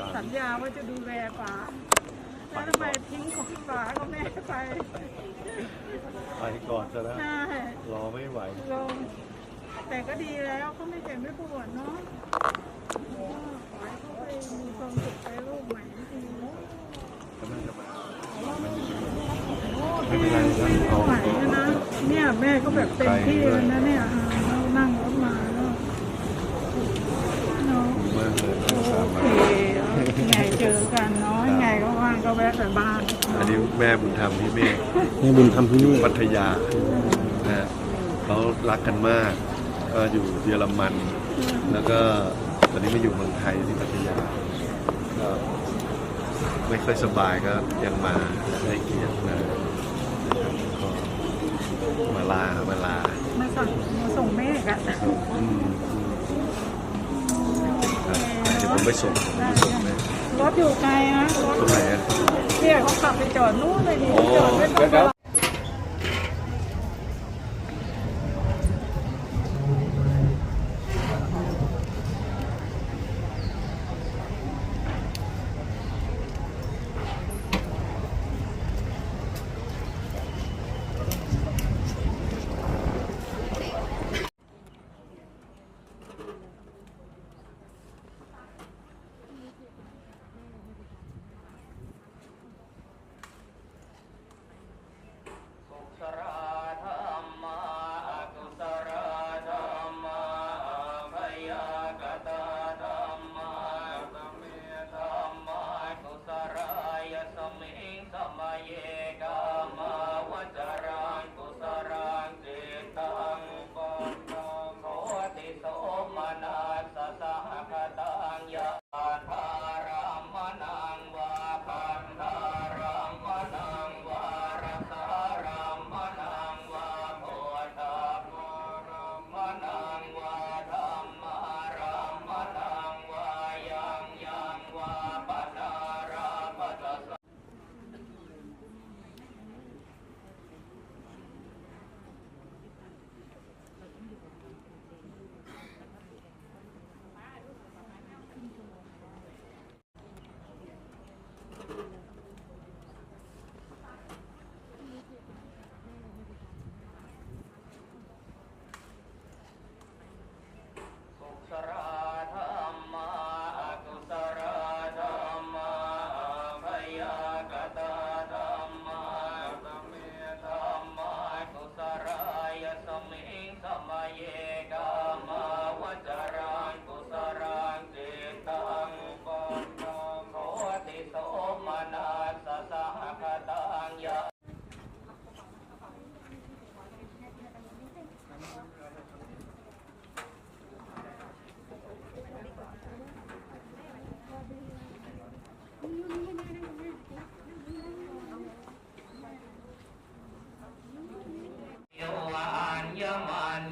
ว่าจะดูแลป๋าแล้วทำไมทิ้งของป๋ากับแม่ไปไปก่อนซะแล้วใช่รอไม่ไหวลงแต่ก็ดีแล้วเขาไม่เจ็บไม่ปวดเนาะขอให้เขาไปมีความสุขในโลกใหม่ที่ดีก็น่าจะมาไม่เป็นไรครับเอาไหวนะเนี่ยแม่ก็แบบเต็มที่แล้วนะเนี่ยอ่าเรานั่งรถมาแล้วเนาะดีม ไงเจอกันเนาะไงก็ว่างก็แวะไปบ้านอันนี้แม่บุญธรรมที่เมฆนี่บุญทำที่นี่พัทยานะฮะเขารักกันมาก ก็อยู่เยอรมัน แล้วก็ตอนนี้มาอยู่เมืองไทยที่พัทยาก็ไม่ค่อยสบายก็ยังมาให้เกียรตินะก็มาลามาลา มาสั่งมาส่งแม่กัน อืมครับเดี๋ยวผม ไปส่งผมไปส่งแม่รถอยู่ไกลนะรถตรงไหนอะเนี่ยเขาขับไปจอดนู่นเลยนี่อ๋อจอดไม่ต้อง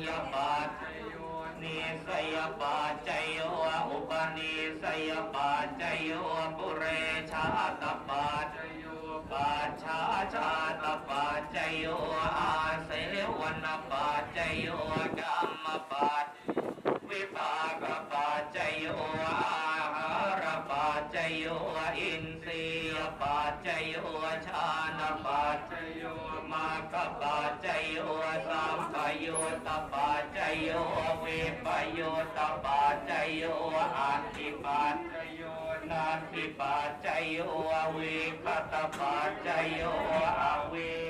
มัญญปัจนิสยปัจจโยอุปนิสยปัจจโยปุเรชาตปัจจโยปัจฉาชาตปัจจโยอาเสวนปัจจโยกรรมปัจวิภากปัจจโยอาหารปัจจโยอินทรียปัจจโยชานะปัจจโยมาคปัจจโยสัมปยุตตปั โยวิปโยตปัจจโยอันติปัจจโยนันติปัจจโยวิคตปัจจโยอวิ